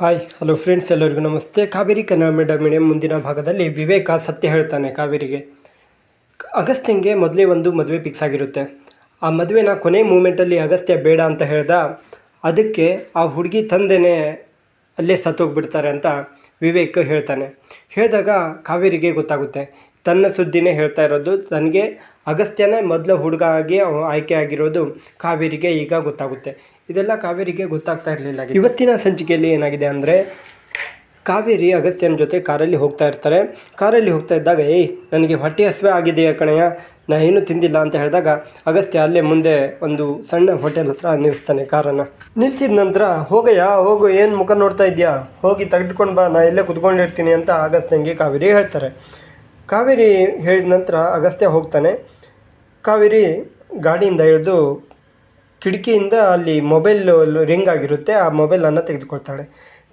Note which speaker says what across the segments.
Speaker 1: Hi hello friends ಎಲ್ಲರಿಗೂ ನಮಸ್ತೆ. Kaveri Kannada madam medium ಮುಂದಿನ ಭಾಗದಲ್ಲಿ ವಿವೇಕ ಸತ್ಯ ಹೇಳ್ತಾನೆ ಕಾವೇರಿಗೆ. ಅಗಸ್ತ್ಯಂಗೆ ಮೊದಲೇ ಒಂದು ಮದುವೆ ಫಿಕ್ಸ್ ಆಗಿರುತ್ತೆ. ಆ ಮದುವೆನ ಕೊನೆ ಮೂಮೆಂಟಲ್ಲಿ ಅಗಸ್ತ್ಯ ಬೇಡ ಅಂತ ಹೇಳ್ದ, ಅದಕ್ಕೆ ಆ ಹುಡುಗಿ ತಂದೆನೇ ಅಲ್ಲೇ ಸತ್ತೋಗ್ಬಿಡ್ತಾರೆ ಅಂತ ವಿವೇಕ್ ಹೇಳ್ತಾನೆ. ಹೇಳಿದಾಗ ಕಾವೇರಿಗೆ ಗೊತ್ತಾಗುತ್ತೆ. ತನ್ನ ಸುದ್ದಿನೇ ಹೇಳ್ತಾ ಇರೋದು, ತನಗೆ ಅಗಸ್ತ್ಯನೇ ಮೊದಲ ಹುಡುಗ ಆಗಿ ಆಯ್ಕೆ ಆಗಿರೋದು ಕಾವೇರಿಗೆ ಈಗ ಗೊತ್ತಾಗುತ್ತೆ. ಇದೆಲ್ಲ ಕಾವೇರಿಗೆ ಗೊತ್ತಾಗ್ತಾ ಇರಲಿಲ್ಲ ಇವತ್ತಿನ ಸಂಚಿಕೆಯಲ್ಲಿ ಏನಾಗಿದೆ ಅಂದರೆ, ಕಾವೇರಿ ಅಗಸ್ತ್ಯನ ಜೊತೆ ಕಾರಲ್ಲಿ ಹೋಗ್ತಾ ಇರ್ತಾರೆ. ಕಾರಲ್ಲಿ ಹೋಗ್ತಾ ಇದ್ದಾಗ, ಏಯ್, ನನಗೆ ಹೊಟ್ಟೆ ಹಸಿವೆ ಆಗಿದೆಯಾ ಕಣಯ್ಯ? ನಾ ಏನೂ ತಿಂದಿಲ್ಲ, ಅಂತ ಹೇಳಿದಾಗ ಅಗಸ್ತ್ಯ ಅಲ್ಲೇ ಮುಂದೆ ಒಂದು ಸಣ್ಣ ಹೋಟೆಲ್ ಹತ್ರ ನಿಲ್ಲಿಸ್ತಾನೆ ಕಾರನ್ನು. ನಿಲ್ಲಿಸಿದ ನಂತರ, ಹೋಗಯ್ಯ, ಹೋಗು, ಏನು ಮುಖ ನೋಡ್ತಾ ಇದೆಯಾ? ಹೋಗಿ ತೆಗೆದುಕೊಂಡು ಬಾ, ನಾ ಇಲ್ಲೇ ಕುತ್ಕೊಂಡಿರ್ತೀನಿ, ಅಂತ ಅಗಸ್ತ್ಯಂಗೆ ಕಾವೇರಿ ಹೇಳ್ತಾರೆ. ಕಾವೇರಿ ಹೇಳಿದ ನಂತರ ಅಗಸ್ತ್ಯ ಹೋಗ್ತಾನೆ. ಕಾವೇರಿ ಗಾಡಿಯಿಂದ ಇಳಿದು ಕಿಟಕಿಯಿಂದ ಅಲ್ಲಿ ಮೊಬೈಲ್ ರಿಂಗ್ ಆಗಿರುತ್ತೆ, ಆ ಮೊಬೈಲನ್ನು ತೆಗೆದುಕೊಳ್ತಾಳೆ.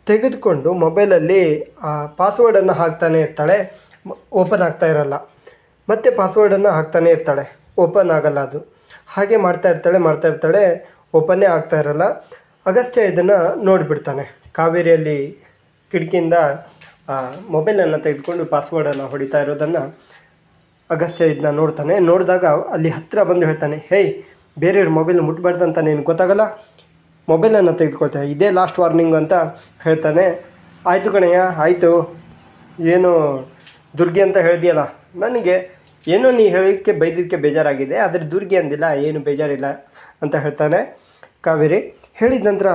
Speaker 1: ತೆಗೆದುಕೊಂಡು ಮೊಬೈಲಲ್ಲಿ ಆ ಪಾಸ್ವರ್ಡನ್ನು ಹಾಕ್ತಾನೆ ಇರ್ತಾಳೆ, ಓಪನ್ ಆಗ್ತಾ ಇರಲ್ಲ. ಮತ್ತೆ ಪಾಸ್ವರ್ಡನ್ನು ಹಾಕ್ತಾನೆ ಇರ್ತಾಳೆ, ಓಪನ್ ಆಗಲ್ಲ ಅದು. ಹಾಗೆ ಮಾಡ್ತಾ ಇರ್ತಾಳೆ ಮಾಡ್ತಾ ಇರ್ತಾಳೆ, ಓಪನ್ನೇ ಆಗ್ತಾ ಇರಲ್ಲ. ಅಗಸ್ತ್ಯ ಇದನ್ನು ನೋಡಿಬಿಡ್ತಾನೆ. ಕಾವೇರಿಯಲ್ಲಿ ಕಿಟಕಿಯಿಂದ ಮೊಬೈಲನ್ನು ತೆಗೆದುಕೊಂಡು ಪಾಸ್ವರ್ಡನ್ನು ಹೊಡಿತಾ ಇರೋದನ್ನು ಅಗಸ್ತ್ಯ ಇದನ್ನ ನೋಡ್ತಾನೆ. ನೋಡಿದಾಗ ಅಲ್ಲಿ ಹತ್ತಿರ ಬಂದು ಹೇಳ್ತಾನೆ, ಹೇಯ್ ಬೇರೆಯವ್ರ ಮೊಬೈಲ್ ಮುಟ್ಬಾರ್ದು ಅಂತ ನೀನು ಗೊತ್ತಾಗಲ್ಲ? ಮೊಬೈಲನ್ನು ತೆಗೆದುಕೊಳ್ತಾರೆ ಇದೇ ಲಾಸ್ಟ್ ವಾರ್ನಿಂಗ್ ಅಂತ ಹೇಳ್ತಾನೆ. ಆಯಿತು ಕಣಯ್ಯ, ಆಯಿತು. ಏನು ದುರ್ಗೆ ಅಂತ ಹೇಳ್ದಿಯಲ್ಲ? ನನಗೆ ಏನೋ ನೀ ಹೇಳಿದ್ದಕ್ಕೆ ಬೈದಿದ್ದಕ್ಕೆ ಬೇಜಾರಾಗಿದೆ. ಆದರೆ ದುರ್ಗೆ ಅಂದಿಲ್ಲ, ಏನು ಬೇಜಾರಿಲ್ಲ ಅಂತ ಹೇಳ್ತಾನೆ ಕಾವೇರಿ. ಹೇಳಿದ ನಂತರ,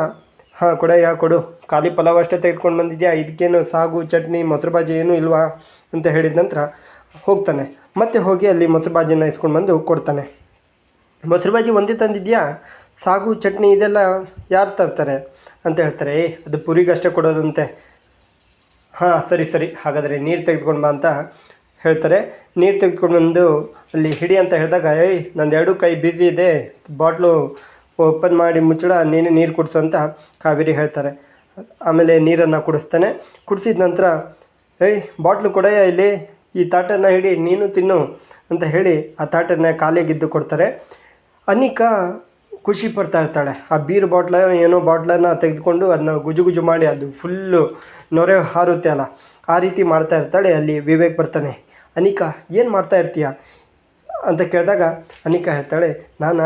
Speaker 1: ಹಾಂ, ಕೊಡಯ್ಯ, ಕೊಡು. ಖಾಲಿ ಪಲಾವ್ ಅಷ್ಟೇ ತೆಗೆದುಕೊಂಡು ಬಂದಿದ್ಯಾ? ಇದಕ್ಕೇನು ಸಾಗು, ಚಟ್ನಿ, ಮೊಸರು ಬಾಜಿ ಏನೂ ಇಲ್ವಾ? ಅಂತ ಹೇಳಿದ ನಂತರ ಹೋಗ್ತಾನೆ. ಮತ್ತೆ ಹೋಗಿ ಅಲ್ಲಿ ಮೊಸರು ಬಾಜಿನ ಇಸ್ಕೊಂಡು ಬಂದು ಕೊಡ್ತಾನೆ. ಮೊಸರು ಬಾಜಿ ಒಂದೇ ತಂದಿದ್ಯಾ? ಸಾಗು, ಚಟ್ನಿ ಇದೆಲ್ಲ ಯಾರು ತರ್ತಾರೆ ಅಂತ ಹೇಳ್ತಾರೆ. ಏ, ಅದು ಪುರಿಗಷ್ಟೇ ಕೊಡೋದಂತೆ. ಹಾಂ, ಸರಿ ಸರಿ. ಹಾಗಾದರೆ ನೀರು ತೆಗೆದುಕೊಂಡು ಬಾ ಅಂತ ಹೇಳ್ತಾರೆ. ನೀರು ತೆಗೆದುಕೊಂಡು ಬಂದು ಅಲ್ಲಿ ಹಿಡಿ ಅಂತ ಹೇಳಿದಾಗ ಏಯ್ ನಂದು ಎರಡು ಕೈ ಬ್ಯುಸಿ ಇದೆ. ಬಾಟ್ಲು ಓಪನ್ ಮಾಡಿ ಮುಚ್ಚಳ, ನೀನೇ ನೀರು ಕುಡಿಸು ಅಂತ ಕಾವೇರಿ ಹೇಳ್ತಾರೆ. ಆಮೇಲೆ ನೀರನ್ನು ಕುಡಿಸ್ತಾನೆ. ಕುಡಿಸಿದ ನಂತರ ಏಯ್ ಬಾಟ್ಲು ಕೊಡಯ್ಯ ಇಲ್ಲಿ, ಈ ತಾಟನ್ನು ಹಿಡಿ ನೀನು ತಿನ್ನು ಅಂತ ಹೇಳಿ ಆ ತಾಟನ್ನು ಖಾಲಿಯಾಗಿದ್ದು ಕೊಡ್ತಾರೆ. ಅನಿಕಾ ಖುಷಿ ಪಡ್ತಾ ಇರ್ತಾಳೆ. ಆ ಬೀರ್ ಬಾಟ್ಲ ಏನೋ ಬಾಟ್ಲನ್ನು ತೆಗೆದುಕೊಂಡು ಅದನ್ನ ಗುಜು ಗುಜು ಮಾಡಿ ಅದು ಫುಲ್ಲು ನೊರೆ ಹಾರುತ್ತೆ ಅಲ್ಲ. ಆ ರೀತಿ ಮಾಡ್ತಾ ಇರ್ತಾಳೆ. ಅಲ್ಲಿ ವಿವೇಕ್ ಬರ್ತಾನೆ. ಅನಿಕಾ, ಏನು ಮಾಡ್ತಾ ಇರ್ತೀಯ? ಅಂತ ಕೇಳಿದಾಗ ಅನಿಕಾ ಹೇಳ್ತಾಳೆ, ನಾನು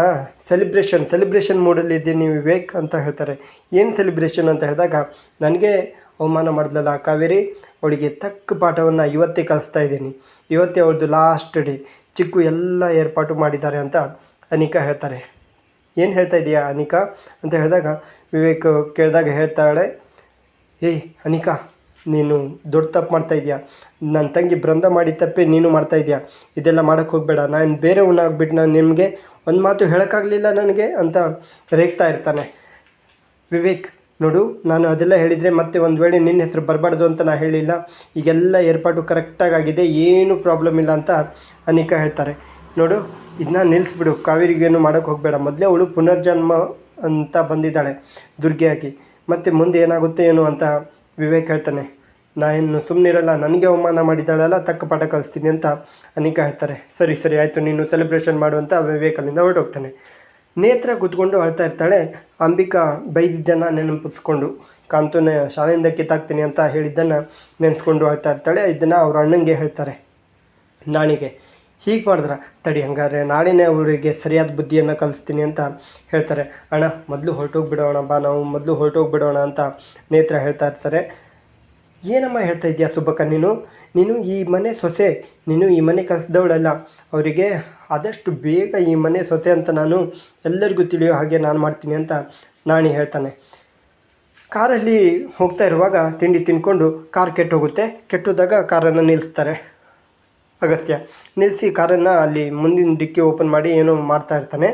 Speaker 1: ಸೆಲಿಬ್ರೇಷನ್ ಸೆಲಿಬ್ರೇಷನ್ ಮೂಡಲ್ಲಿ ಇದ್ದೀನಿ ವಿವೇಕ್ ಅಂತ ಹೇಳ್ತಾರೆ. ಏನು ಸೆಲಿಬ್ರೇಷನ್ ಅಂತ ಹೇಳಿದಾಗ, ನನಗೆ ಅವಮಾನ ಮಾಡಿದ್ಲಲ್ಲ ಕಾವೇರಿ, ಅವಳಿಗೆ ತಕ್ಕ ಪಾಠವನ್ನು ಇವತ್ತೇ ಕಲಿಸ್ತಾ ಇದ್ದೀನಿ. ಇವತ್ತೇ ಅವಳದು ಲಾಸ್ಟ್ ಡೇ ಚಿಕ್ಕು ಎಲ್ಲ ಏರ್ಪಾಟು ಮಾಡಿದ್ದಾರೆ ಅಂತ ಅನಿಕಾ ಹೇಳ್ತಾರೆ. ಏನು ಹೇಳ್ತಾ ಇದೆಯಾ ಅನಿಕಾ? ಅಂತ ಹೇಳಿದಾಗ ವಿವೇಕ್ ಕೇಳಿದಾಗ ಹೇಳ್ತಾಳೆ ಏಯ್ ಅನಿಕಾ, ನೀನು ದೊಡ್ಡ ತಪ್ಪು ಮಾಡ್ತಾ ಇದೆಯಾ? ನನ್ನ ತಂಗಿ ಬೃಂದ ಮಾಡಿದ ತಪ್ಪೇ ನೀನು ಮಾಡ್ತಾ ಇದೆಯಾ? ಇದೆಲ್ಲ ಮಾಡೋಕ್ಕೆ ಹೋಗಬೇಡ. ನಾನು ಬೇರೆ ಬೇರೆಯವನಾಗ್ಬಿಟ್ಟು ನಾನು ನಿಮಗೆ ಒಂದು ಮಾತು ಹೇಳೋಕ್ಕಾಗಲಿಲ್ಲ ನನಗೆ ಅಂತ ರೇಗ್ತಾ ಇರ್ತಾನೆ. ವಿವೇಕ್, ನೋಡು, ನಾನು ಅದೆಲ್ಲ ಹೇಳಿದರೆ ಮತ್ತೆ ಒಂದು ವೇಳೆ ನಿನ್ನ ಹೆಸರು ಬರಬಾರ್ದು ಅಂತ ನಾನು ಹೇಳಿಲ್ಲ. ಈಗೆಲ್ಲ ಏರ್ಪಾಟು ಕರೆಕ್ಟಾಗಿ ಆಗಿದೆ. ಏನೂ ಪ್ರಾಬ್ಲಮ್ ಇಲ್ಲ ಅಂತ ಅನಿಕಾ ಹೇಳ್ತಾರೆ. ನೋಡು ಇದನ್ನ ನಿಲ್ಲಿಸ್ಬಿಡು ಕಾವೇರಿಗೇನು ಮಾಡೋಕ್ಕೆ ಹೋಗಬೇಡ. ಮೊದಲೇ ಅವಳು ಪುನರ್ಜನ್ಮ ಅಂತ ಬಂದಿದ್ದಾಳೆ ದುರ್ಗೆಯಾಗಿ. ಮತ್ತು ಮುಂದೆ ಏನಾಗುತ್ತೆ ಏನು ಅಂತ ವಿವೇಕ್ ಹೇಳ್ತಾನೆ. ನಾ ಇನ್ನು ಸುಮ್ಮನಿರಲ್ಲ ನನಗೆ ಅವಮಾನ ಮಾಡಿದ್ದಾಳಲ್ಲ, ತಕ್ಕ ಪಾಠ ಕಲಿಸ್ತೀನಿ ಅಂತ ಅನಿಕಾ ಹೇಳ್ತಾರೆ. ಸರಿ ಸರಿ, ಆಯಿತು, ನೀನು ಸೆಲೆಬ್ರೇಷನ್ ಮಾಡು ಅಂತ ವಿವೇಕ್ ಅಲ್ಲಿಂದ ಹೊರಟೋಗ್ತಾನೆ. ನೇತ್ರ ಕುತ್ಕೊಂಡು ಅಳ್ತಾ ಇರ್ತಾಳೆ. ಅಂಬಿಕಾ ಬೈದಿದ್ದನ್ನು ನೆನಪಿಸ್ಕೊಂಡು, ಕಾಂತುನ ಶಾಲೆಯಿಂದ ಕಿತ್ತಾಕ್ತೀನಿ ಅಂತ ಹೇಳಿದ್ದನ್ನು ನೆನೆಸ್ಕೊಂಡು ಅಳ್ತಾ ಇರ್ತಾಳೆ. ಇದನ್ನು ಅವ್ರ ಅಣ್ಣಂಗೆ ಹೇಳ್ತಾರೆ. ನಾಣಿಗೆ ಹೀಗೆ ಮಾಡಿದ್ರೆ, ತಡಿ ಹಂಗಾದ್ರೆ ನಾಳೆನೇ ಅವರಿಗೆ ಸರಿಯಾದ ಬುದ್ಧಿಯನ್ನು ಕಲಿಸ್ತೀನಿ ಅಂತ ಹೇಳ್ತಾರೆ. ಅಣ್ಣ, ಮೊದಲು ಹೊರಟೋಗ್ಬಿಡೋಣ ಬಾ ನಾವು, ಮೊದಲು ಹೊರಟೋಗ್ಬಿಡೋಣ ಅಂತ ನೇತ್ರ ಹೇಳ್ತಾ ಇರ್ತಾರೆ. ಏನಮ್ಮ ಹೇಳ್ತಾ ಇದೆಯಾ ಸುಬ್ಬಕ್ಕ ನೀನು? ನೀನು ಈ ಮನೆ ಸೊಸೆ, ನೀನು ಈ ಮನೆ ಕಲಿಸ್ದವಳಲ್ಲ. ಅವರಿಗೆ ಆದಷ್ಟು ಬೇಗ ಈ ಮನೆ ಸೊಸೆ ಅಂತ ನಾನು ಎಲ್ಲರಿಗೂ ತಿಳಿಯೋ ಹಾಗೆ ನಾನು ಮಾಡ್ತೀನಿ ಅಂತ ನಾಣಿ ಹೇಳ್ತಾನೆ. ಕಾರಲ್ಲಿ ಹೋಗ್ತಾ ಇರುವಾಗ ತಿಂಡಿ ತಿನ್ಕೊಂಡು ಕಾರ್ ಕೆಟ್ಟೋಗುತ್ತೆ. ಕೆಟ್ಟೋದಾಗ ಕಾರನ್ನು ನಿಲ್ಲಿಸ್ತಾರೆ ಅಗಸ್ತ್ಯ. ನಿಲ್ಲಿಸಿ ಕಾರನ್ನು ಅಲ್ಲಿ ಮುಂದಿನ ಡಿಕ್ಕಿ ಓಪನ್ ಮಾಡಿ ಏನೋ ಮಾಡ್ತಾ ಇರ್ತಾನೆ.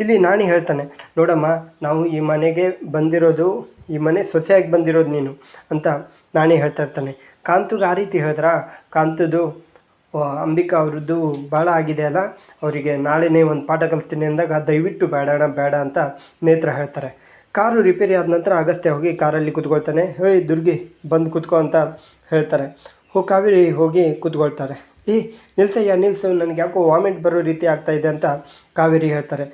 Speaker 1: ಇಲ್ಲಿ ನಾಣಿ ಹೇಳ್ತಾನೆ, ನೋಡಮ್ಮ, ನಾವು ಈ ಮನೆಗೆ ಬಂದಿರೋದು, ಈ ಮನೆ ಸೊಸೆಯಾಗಿ ಬಂದಿರೋದು ನೀನು ಅಂತ ನಾಣಿ ಹೇಳ್ತಾ ಇರ್ತಾನೆ. ಕಾಂತುಗೆ ಆ ರೀತಿ ಹೇಳಿದ್ರ? ಕಾಂತದು ಅಂಬಿಕಾ ಅವ್ರದ್ದು ಭಾಳ ಆಗಿದೆ ಅಲ್ಲ, ಅವರಿಗೆ ನಾಳೆನೇ ಒಂದು ಪಾಠ ಕಲಿಸ್ತೀನಿ ಅಂದಾಗ ದಯವಿಟ್ಟು ಬೇಡಣ, ಬೇಡ ಅಂತ ನೇತ್ರ ಹೇಳ್ತಾರೆ. ಕಾರು ರಿಪೇರಿ ಆದ ನಂತರ ಅಗಸ್ತ್ಯ ಹೋಗಿ ಕಾರಲ್ಲಿ ಕೂತ್ಕೊಳ್ತಾನೆ. ಹೇಯ್ ದುರ್ಗಿ, ಬಂದು ಕೂತ್ಕೋ ಅಂತ ಹೇಳ್ತಾರೆ. ಹೋ ಕಾವೇರಿ ಹೋಗಿ ಕೂತ್ಕೊಳ್ತಾರೆ. ಏ, ನಿಲ್ಸಯ್ಯ, ನಿಲ್ಸು. ನನಗೆ ಯಾಕೋ ವಾಮಿಟ್ ಬರೋ ರೀತಿ ಆಗ್ತಾ ಇದೆ ಅಂತ ಕಾವೇರಿ ಹೇಳ್ತಾರೆ.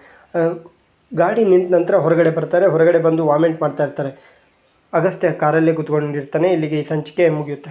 Speaker 1: ಗಾಡಿ ನಿಂತ ನಂತರ ಹೊರಗಡೆ ಬರ್ತಾರೆ. ಹೊರಗಡೆ ಬಂದು ವಾಮಿಟ್ ಮಾಡ್ತಾ ಇರ್ತಾರೆ. ಅಗಸ್ತ್ಯ ಕಾರಲ್ಲೇ ಕೂತ್ಕೊಂಡಿರ್ತಾನೆ. ಇಲ್ಲಿಗೆ ಈ ಸಂಚಿಕೆ ಮುಗಿಯುತ್ತೆ.